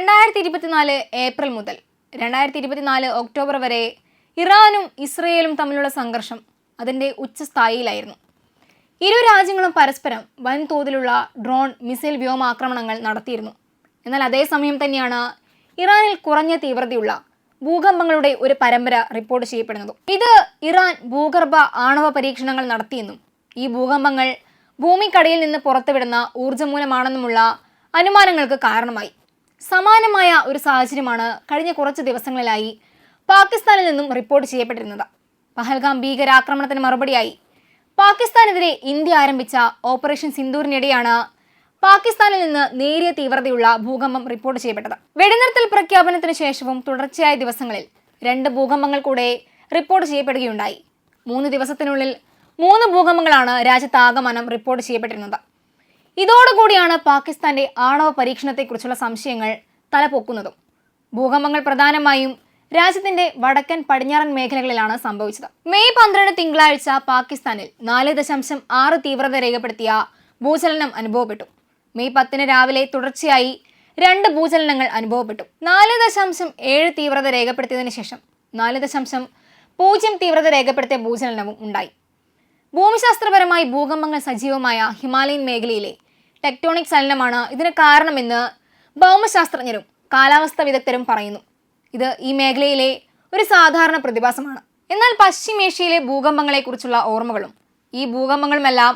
രണ്ടായിരത്തി ഇരുപത്തിനാല് ഏപ്രിൽ മുതൽ രണ്ടായിരത്തി ഇരുപത്തിനാല് ഒക്ടോബർ വരെ ഇറാനും ഇസ്രയേലും തമ്മിലുള്ള സംഘർഷം അതിന്റെ ഉച്ചസ്ഥായിയിലായിരുന്നു. ഇരു രാജ്യങ്ങളും പരസ്പരം വൻതോതിലുള്ള ഡ്രോൺ മിസൈൽ വ്യോമാക്രമണങ്ങൾ നടത്തിയിരുന്നു. എന്നാൽ അതേസമയം തന്നെയാണ് ഇറാനിൽ കുറഞ്ഞ തീവ്രതയുള്ള ഭൂകമ്പങ്ങളുടെ ഒരു പരമ്പര റിപ്പോർട്ട് ചെയ്യപ്പെടുന്നത്. ഇത് ഇറാൻ ഭൂഗർഭ ആണവ പരീക്ഷണങ്ങൾ നടത്തിയെന്നും ഈ ഭൂകമ്പങ്ങൾ ഭൂമിക്കടിയിൽ നിന്ന് പുറത്തുവിടുന്ന ഊർജം മൂലമാണെന്നുമുള്ള അനുമാനങ്ങൾക്ക് കാരണമായി. സമാനമായ ഒരു സാഹചര്യമാണ് കഴിഞ്ഞ കുറച്ച് ദിവസങ്ങളിലായി പാകിസ്ഥാനിൽ നിന്നും റിപ്പോർട്ട് ചെയ്യപ്പെട്ടിരുന്നത്. പഹൽഗാം ഭീകരാക്രമണത്തിന് മറുപടിയായി പാകിസ്ഥാനെതിരെ ഇന്ത്യ ആരംഭിച്ച ഓപ്പറേഷൻ സിന്ദൂറിനിടെയാണ് പാകിസ്ഥാനിൽ നിന്ന് നേരിയ തീവ്രതയുള്ള ഭൂകമ്പം റിപ്പോർട്ട് ചെയ്യപ്പെട്ടത്. വെടിനിർത്തൽ പ്രഖ്യാപനത്തിന് ശേഷവും തുടർച്ചയായ ദിവസങ്ങളിൽ രണ്ട് ഭൂകമ്പങ്ങൾ കൂടെ റിപ്പോർട്ട് ചെയ്യപ്പെടുകയുണ്ടായി. മൂന്ന് ദിവസത്തിനുള്ളിൽ മൂന്ന് ഭൂകമ്പങ്ങളാണ് രാജ്യത്താകമാനം റിപ്പോർട്ട് ചെയ്യപ്പെട്ടിരുന്നത്. ഇതോടുകൂടിയാണ് പാകിസ്ഥാന്റെ ആണവ പരീക്ഷണത്തെക്കുറിച്ചുള്ള സംശയങ്ങൾ തലപൊക്കുന്നതും. ഭൂകമ്പങ്ങൾ പ്രധാനമായും രാജ്യത്തിന്റെ വടക്കൻ പടിഞ്ഞാറൻ മേഖലകളിലാണ് സംഭവിച്ചത്. മെയ് പന്ത്രണ്ട് തിങ്കളാഴ്ച പാകിസ്ഥാനിൽ നാല് ദശാംശം ആറ് തീവ്രത രേഖപ്പെടുത്തിയ ഭൂചലനം അനുഭവപ്പെട്ടു. മെയ് പത്തിന് രാവിലെ തുടർച്ചയായി രണ്ട് ഭൂചലനങ്ങൾ അനുഭവപ്പെട്ടു. നാല് ദശാംശം ഏഴ് തീവ്രത രേഖപ്പെടുത്തിയതിന് ശേഷം നാല് ദശാംശം പൂജ്യം തീവ്രത രേഖപ്പെടുത്തിയ ഭൂചലനവും ഉണ്ടായി. ഭൂമിശാസ്ത്രപരമായി ഭൂകമ്പങ്ങൾ സജീവമായ ഹിമാലയൻ മേഖലയിലെ ടെക്ടോണിക് ചലനമാണ് ഇതിന് കാരണമെന്ന് ഭൗമശാസ്ത്രജ്ഞരും കാലാവസ്ഥ വിദഗ്ധരും പറയുന്നു. ഇത് ഈ മേഖലയിലെ ഒരു സാധാരണ പ്രതിഭാസമാണ്. എന്നാൽ പശ്ചിമേഷ്യയിലെ ഭൂകമ്പങ്ങളെക്കുറിച്ചുള്ള ഓർമ്മകളും ഈ ഭൂകമ്പങ്ങളുമെല്ലാം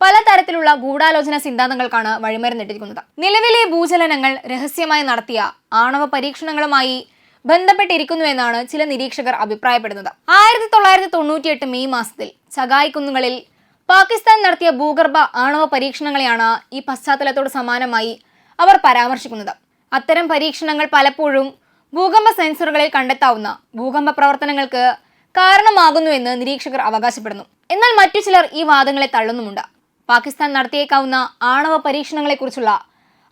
പലതരത്തിലുള്ള ഗൂഢാലോചന സിദ്ധാന്തങ്ങൾക്കാണ് വഴിമരുന്നിട്ടിരിക്കുന്നത്. നിലവിലെ ഭൂചലനങ്ങൾ രഹസ്യമായി നടത്തിയ ആണവ പരീക്ഷണങ്ങളുമായി ബന്ധപ്പെട്ടിരിക്കുന്നുവെന്നാണ് ചില നിരീക്ഷകർ അഭിപ്രായപ്പെടുന്നത്. ആയിരത്തി തൊള്ളായിരത്തി തൊണ്ണൂറ്റിയെട്ട് മെയ് മാസത്തിൽ ചകായ് കുന്നുകളിൽ പാകിസ്ഥാൻ നടത്തിയ ഭൂഗർഭ ആണവ പരീക്ഷണങ്ങളെയാണ് ഈ പശ്ചാത്തലത്തോട് സമാനമായി അവർ പരാമർശിക്കുന്നത്. അത്തരം പരീക്ഷണങ്ങൾ പലപ്പോഴും ഭൂകമ്പ സെൻസറുകളിൽ കണ്ടെത്താവുന്ന ഭൂകമ്പ പ്രവർത്തനങ്ങൾക്ക് കാരണമാകുന്നുവെന്ന് നിരീക്ഷകർ അവകാശപ്പെടുന്നു. എന്നാൽ മറ്റു ചിലർ ഈ വാദങ്ങളെ തള്ളുന്നുമുണ്ട്. പാകിസ്ഥാൻ നടത്തിയേക്കാവുന്ന ആണവ പരീക്ഷണങ്ങളെക്കുറിച്ചുള്ള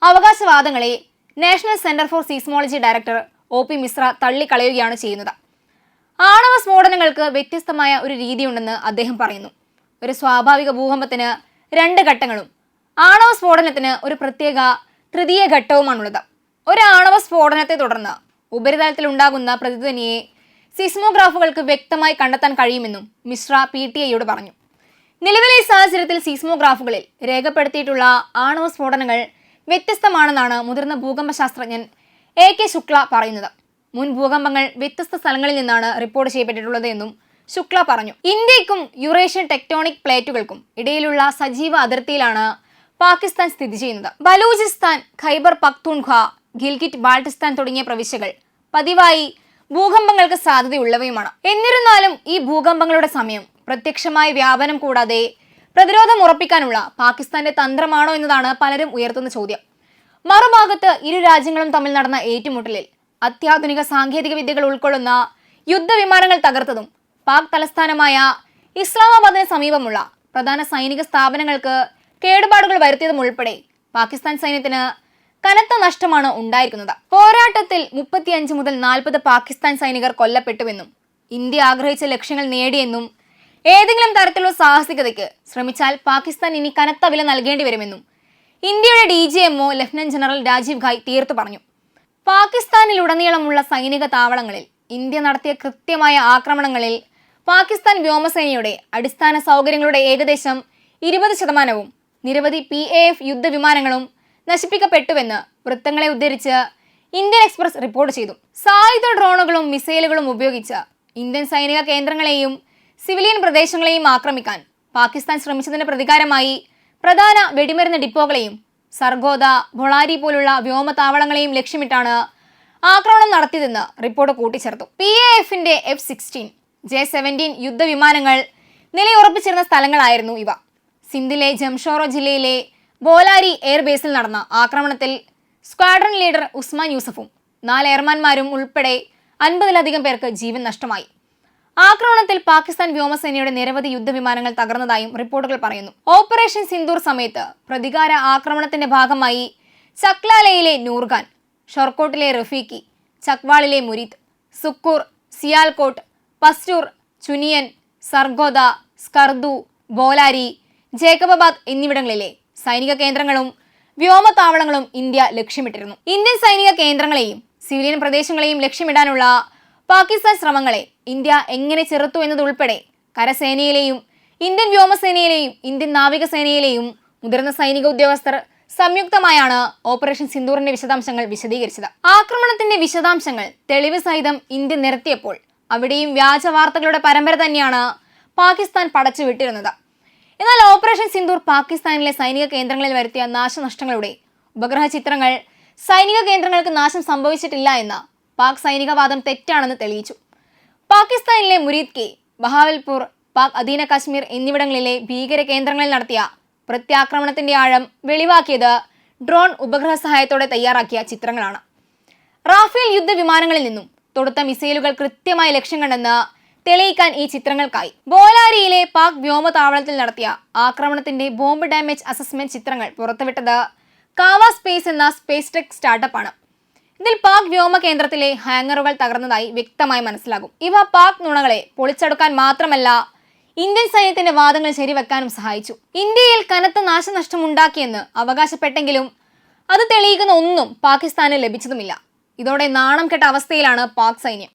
അവകാശവാദങ്ങളെ National Centre for Seismology director O P Mishra തള്ളിക്കളയുകയാണ് ചെയ്യുന്നത്. ആണവ സ്ഫോടനങ്ങൾക്ക് വ്യത്യസ്തമായ ഒരു രീതിയുണ്ടെന്ന് അദ്ദേഹം പറയുന്നു. ഒരു സ്വാഭാവിക ഭൂകമ്പത്തിന് രണ്ട് ഘട്ടങ്ങളും. ആണവ സ്ഫോടനത്തിന് ഒരു പ്രത്യേക തൃതീയ ഘട്ടവുമാണുള്ളത്. ഒരു ആണവ സ്ഫോടനത്തെ തുടർന്ന് ഉപരിതലത്തിൽ ഉണ്ടാകുന്ന പ്രതിധ്വനിയെ സിസ്മോഗ്രാഫുകൾക്ക് വ്യക്തമായി കണ്ടെത്താൻ കഴിയുമെന്നും മിശ്ര പി ടി ഐയോട് പറഞ്ഞു. നിലവിലെ സാഹചര്യത്തിൽ സിസ്മോഗ്രാഫുകളിൽ രേഖപ്പെടുത്തിയിട്ടുള്ള ആണവ സ്ഫോടനങ്ങൾ വ്യത്യസ്തമാണെന്നാണ് മുതിർന്ന ഭൂകമ്പ ശാസ്ത്രജ്ഞൻ എ കെ ശുക്ല പറയുന്നത്. മുൻ ഭൂകമ്പങ്ങൾ വ്യത്യസ്ത സ്ഥലങ്ങളിൽ നിന്നാണ് റിപ്പോർട്ട് ചെയ്യപ്പെട്ടിട്ടുള്ളത് എന്നും ശുക്ല പറഞ്ഞു. ഇന്ത്യക്കും യുറേഷ്യൻ ടെക്ടോണിക് പ്ലേറ്റുകൾക്കും ഇടയിലുള്ള സജീവ അതിർത്തിയിലാണ് പാകിസ്ഥാൻ സ്ഥിതി ചെയ്യുന്നത്. ബലൂചിസ്ഥാൻ ഖൈബർ പക്തൂൺഖ ഗിൽഗിറ്റ് ബാൾട്ടിസ്ഥാൻ തുടങ്ങിയ പ്രവിശ്യകൾ പതിവായി ഭൂകമ്പങ്ങൾക്ക് സാധ്യതയുള്ളവയുമാണ്. എന്നിരുന്നാലും ഈ ഭൂകമ്പങ്ങളുടെ സമയം പ്രത്യക്ഷമായ വ്യാപനം കൂടാതെ പ്രതിരോധം ഉറപ്പിക്കാനുള്ള പാകിസ്ഥാന്റെ തന്ത്രമാണോ എന്നതാണ് പലരും ഉയർത്തുന്ന ചോദ്യം. മറുഭാഗത്ത് ഇരു രാജ്യങ്ങളും തമ്മിൽ നടന്ന ഏറ്റുമുട്ടലിൽ അത്യാധുനിക സാങ്കേതിക വിദ്യകൾ ഉൾക്കൊള്ളുന്ന യുദ്ധവിമാനങ്ങൾ തകർത്തതും പാക് തലസ്ഥാനമായ ഇസ്ലാമാബാദിന് സമീപമുള്ള പ്രധാന സൈനിക സ്ഥാപനങ്ങൾക്ക് കേടുപാടുകൾ വരുത്തിയതും ഉൾപ്പെടെ പാകിസ്ഥാൻ സൈന്യത്തിന് കനത്ത നഷ്ടമാണ് ഉണ്ടായിരിക്കുന്നത്. പോരാട്ടത്തിൽ മുപ്പത്തിയഞ്ച് മുതൽ നാൽപ്പത് പാകിസ്ഥാൻ സൈനികർ കൊല്ലപ്പെട്ടുവെന്നും ഇന്ത്യ ആഗ്രഹിച്ച ലക്ഷ്യങ്ങൾ നേടിയെന്നും ഏതെങ്കിലും തരത്തിലുള്ള സാഹസികതയ്ക്ക് ശ്രമിച്ചാൽ പാകിസ്ഥാൻ ഇനി കനത്ത വില നൽകേണ്ടി വരുമെന്നും ഇന്ത്യയുടെ D G M O lieutenant general Rajiv Ghai തീർത്തു പറഞ്ഞു. പാകിസ്ഥാനിലുടനീളമുള്ള സൈനിക താവളങ്ങളിൽ ഇന്ത്യ നടത്തിയ കൃത്യമായ ആക്രമണങ്ങളിൽ പാകിസ്ഥാൻ വ്യോമസേനയുടെ അടിസ്ഥാന സൗകര്യങ്ങളുടെ ഏകദേശം ഇരുപത് ശതമാനവും നിരവധി പി എ എഫ് യുദ്ധവിമാനങ്ങളും നശിപ്പിക്കപ്പെട്ടുവെന്ന് വൃത്തങ്ങളെ ഉദ്ധരിച്ച് ഇന്ത്യൻ എക്സ്പ്രസ് റിപ്പോർട്ട് ചെയ്തു. സായുധ ഡ്രോണുകളും മിസൈലുകളും ഉപയോഗിച്ച് ഇന്ത്യൻ സൈനിക കേന്ദ്രങ്ങളെയും സിവിലിയൻ പ്രദേശങ്ങളെയും ആക്രമിക്കാൻ പാകിസ്ഥാൻ ശ്രമിച്ചതിന് പ്രതികാരമായി പ്രധാന വെടിമരുന്ന് ഡിപ്പോകളെയും സർഗോദ ബൊളാരി പോലുള്ള വ്യോമതാവളങ്ങളെയും ലക്ഷ്യമിട്ടാണ് ആക്രമണം നടത്തിയതെന്ന് റിപ്പോർട്ട് കൂട്ടിച്ചേർത്തു. പി എ എഫിന്റെ എഫ് സിക്സ്റ്റീൻ ജെ സെവന്റീൻ യുദ്ധവിമാനങ്ങൾ നിലയുറപ്പിച്ചിരുന്ന സ്ഥലങ്ങളായിരുന്നു ഇവ. സിന്ധിലെ ജംഷോറോ ജില്ലയിലെ ബോലാരി എയർബേസിൽ നടന്ന ആക്രമണത്തിൽ സ്ക്വാഡ്രൺ ലീഡർ ഉസ്മാൻ യൂസഫും നാല് എയർമാൻമാരും ഉൾപ്പെടെ അൻപതിലധികം പേർക്ക് ജീവൻ നഷ്ടമായി. ആക്രമണത്തിൽ പാകിസ്ഥാൻ വ്യോമസേനയുടെ നിരവധി യുദ്ധവിമാനങ്ങൾ തകർന്നതായും റിപ്പോർട്ടുകൾ പറയുന്നു. ഓപ്പറേഷൻ സിന്ദൂർ സമയത്ത് പ്രതികാര ആക്രമണത്തിന്റെ ഭാഗമായി ചക്ലാലയിലെ നൂർഖാൻ ഷൊർക്കോട്ടിലെ റഫീഖി ചക്വാളിലെ മുരീദ് സുക്കൂർ സിയാൽകോട്ട് പസ്റ്റൂർ ചുനിയൻ സർഗോദ സ്കർദു ബോലാരി ജേക്കബാദ് എന്നിവിടങ്ങളിലെ സൈനിക കേന്ദ്രങ്ങളും വ്യോമതാവളങ്ങളും ഇന്ത്യ ലക്ഷ്യമിട്ടിരുന്നു. ഇന്ത്യൻ സൈനിക കേന്ദ്രങ്ങളെയും സിവിലിയൻ പ്രദേശങ്ങളെയും ലക്ഷ്യമിടാനുള്ള പാകിസ്ഥാൻ ശ്രമങ്ങളെ ഇന്ത്യ എങ്ങനെ ചെറുത്തു എന്നതുൾപ്പെടെ കരസേനയിലെയും ഇന്ത്യൻ വ്യോമസേനയിലെയും ഇന്ത്യൻ നാവികസേനയിലെയും മുതിർന്ന സൈനിക ഉദ്യോഗസ്ഥർ സംയുക്തമായാണ് ഓപ്പറേഷൻ സിന്ദൂറിന്റെ വിശദാംശങ്ങൾ വിശദീകരിച്ചത്. ആക്രമണത്തിന്റെ വിശദാംശങ്ങൾ തെളിവ് സഹിതം ഇന്ത്യ നിരത്തിയപ്പോൾ അവിടെയും വ്യാജ വാർത്തകളുടെ പരമ്പര തന്നെയാണ് പാകിസ്ഥാൻ പടച്ചുവിട്ടിരുന്നത്. എന്നാൽ ഓപ്പറേഷൻ സിന്ദൂർ പാകിസ്ഥാനിലെ സൈനിക കേന്ദ്രങ്ങളിൽ വരുത്തിയ നാശനഷ്ടങ്ങളുടെ ഉപഗ്രഹ ചിത്രങ്ങൾ സൈനിക കേന്ദ്രങ്ങൾക്ക് നാശം സംഭവിച്ചിട്ടില്ല എന്ന പാക് സൈനികവാദം തെറ്റാണെന്ന് തെളിയിച്ചു. പാകിസ്ഥാനിലെ മുരീദ് കെ ബഹാവൽപൂർ പാക് അധീന കാശ്മീർ എന്നിവിടങ്ങളിലെ ഭീകര കേന്ദ്രങ്ങളിൽ നടത്തിയ പ്രത്യാക്രമണത്തിന്റെ ആഴം വെളിവാക്കിയത് ഡ്രോൺ ഉപഗ്രഹ സഹായത്തോടെ തയ്യാറാക്കിയ ചിത്രങ്ങളാണ്. റാഫേൽ യുദ്ധ വിമാനങ്ങളിൽ നിന്നും തൊടുത്ത മിസൈലുകൾ കൃത്യമായി ലക്ഷ്യം കണ്ടെന്ന് തെളിയിക്കാൻ ഈ ചിത്രങ്ങൾക്കായി. ബോലാരിയിലെ പാക് വ്യോമതാവളത്തിൽ നടത്തിയ ആക്രമണത്തിന്റെ ബോംബ് ഡാമേജ് അസസ്മെന്റ് ചിത്രങ്ങൾ പുറത്തുവിട്ടത് കാവ സ്പേസ് എന്ന സ്പേസ് ടെക് സ്റ്റാർട്ടപ്പ് ആണ് ഇതിൽ പാക് വ്യോമ കേന്ദ്രത്തിലെ ഹാങ്ങറുകൾ തകർന്നതായി വ്യക്തമായി മനസ്സിലാകും. ഇവ പാക് നുണകളെ പൊളിച്ചെടുക്കാൻ മാത്രമല്ല ഇന്ത്യൻ സൈന്യത്തിന്റെ വാദങ്ങൾ ശരിവെക്കാനും സഹായിച്ചു. ഇന്ത്യയിൽ കനത്ത നാശനഷ്ടമുണ്ടാക്കിയെന്ന് അവകാശപ്പെട്ടെങ്കിലും അത് തെളിയിക്കുന്ന ഒന്നും പാകിസ്ഥാന് ലഭിച്ചതുമില്ല. ഇതോടെ നാണം കെട്ട അവസ്ഥയിലാണ് പാക് സൈന്യം.